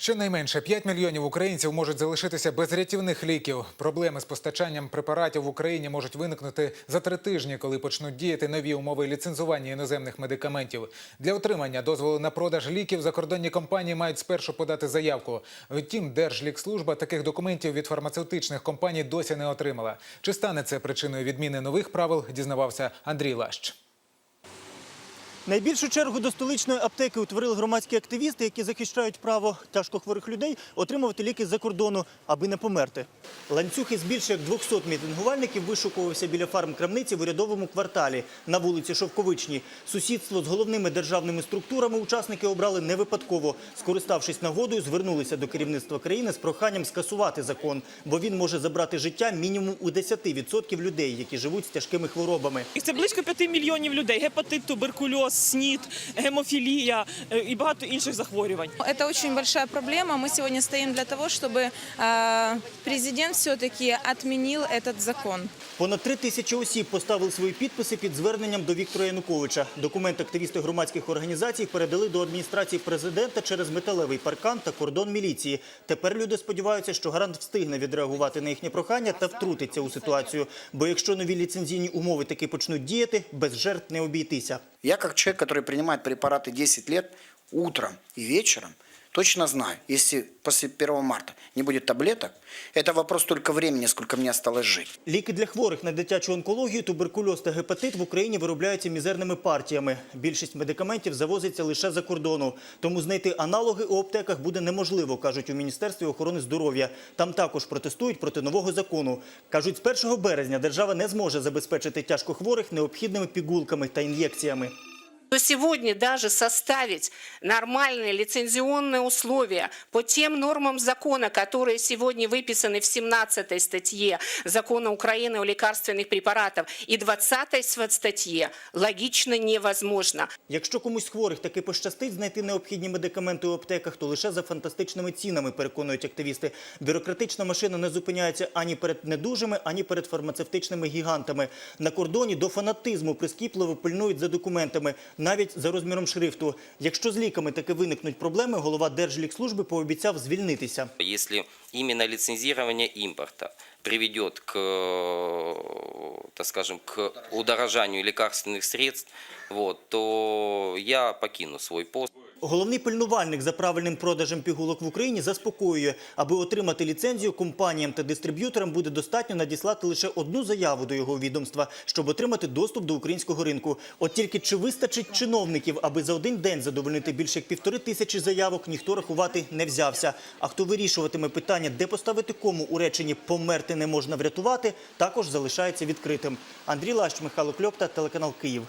Щонайменше 5 мільйонів українців можуть залишитися без рятівних ліків. Проблеми з постачанням препаратів в Україні можуть виникнути за три тижні, коли почнуть діяти нові умови ліцензування іноземних медикаментів. Для отримання дозволу на продаж ліків закордонні компанії мають спершу подати заявку. Втім, Держлікслужба таких документів від фармацевтичних компаній досі не отримала. Чи стане це причиною відміни нових правил? Дізнавався Андрій Лащ. Найбільшу чергу до столичної аптеки утворили громадські активісти, які захищають право тяжкохворих людей отримувати ліки з-за кордону, аби не померти. Ланцюг із більше як 200 мітингувальників вишукувався біля фармкрамниці в урядовому кварталі на вулиці Шовковичній. Сусідство з головними державними структурами учасники обрали не випадково. Скориставшись нагодою, звернулися до керівництва країни з проханням скасувати закон, бо він може забрати життя мінімум у 10% людей, які живуть з тяжкими хворобами. І це близько 5 мільйонів людей: гепатит, туберкульоз, СНІД, гемофілія е, і багато інших захворювань. Это очень большая проблема. Мы сегодня стоим для того, чтобы э, президент все-таки отменил этот закон. Понад три тисячі осіб поставили свої підписи під зверненням до Віктора Януковича. Документ активісти громадських організацій передали до адміністрації президента через металевий паркан та кордон міліції. Тепер люди сподіваються, що гарант встигне відреагувати на їхнє прохання та втрутиться у ситуацію. Бо якщо нові ліцензійні умови таки почнуть діяти, без жертв не обійтися. Я как человек, который принимает препараты 10 лет, утром и вечером, точно знаю, если после 1 марта не будет таблеток, это вопрос только времени, сколько мне осталось жить. Ліки для хворих на дитячу онкологію, туберкульоз та гепатит в Україні виробляються мізерними партіями. Більшість медикаментів завозиться лише за кордону. Тому знайти аналоги у аптеках буде неможливо, кажуть у Міністерстві охорони здоров'я. Там також протестують проти нового закону. Кажуть, з 1 березня держава не зможе забезпечити тяжкохворих необхідними пігулками та ін'єкціями то сегодня даже составить нормальные лицензионные условия по тем нормам закона, которые сегодня выписаны в 17 статье Закона Украины о лекарственных препаратах и 20 статье, логично невозможно. Якщо комусь з хворих таки пощастить знайти необхідні медикаменти у аптеках, то лише за фантастичними цінами, переконують активісти. Бюрократична машина не зупиняється ані перед недужими, ані перед фармацевтичними гігантами. На кордоні до фанатизму прискіпливо пильнують за документами, навіть за розміром шрифту. Якщо з ліками таки виникнуть проблеми, голова Держлікслужби пообіцяв звільнитися. Якщо іменно ліцензування імпорту приведет к, так скажем, к удорожанию лекарственных средств, вот, то я покину свой пост. Головний пильнувальник за правильним продажем пігулок в Україні заспокоює, аби отримати ліцензію компаніям та дистриб'юторам буде достатньо надіслати лише одну заяву до його відомства, щоб отримати доступ до українського ринку. От тільки чи вистачить чиновників, аби за один день задовольнити більше як півтори тисячі заявок, ніхто рахувати не взявся. А хто вирішуватиме питання, де поставити кому у реченні померти не можна врятувати, також залишається відкритим. Андрій Лащ, Михайло Кльопта, телеканал Київ.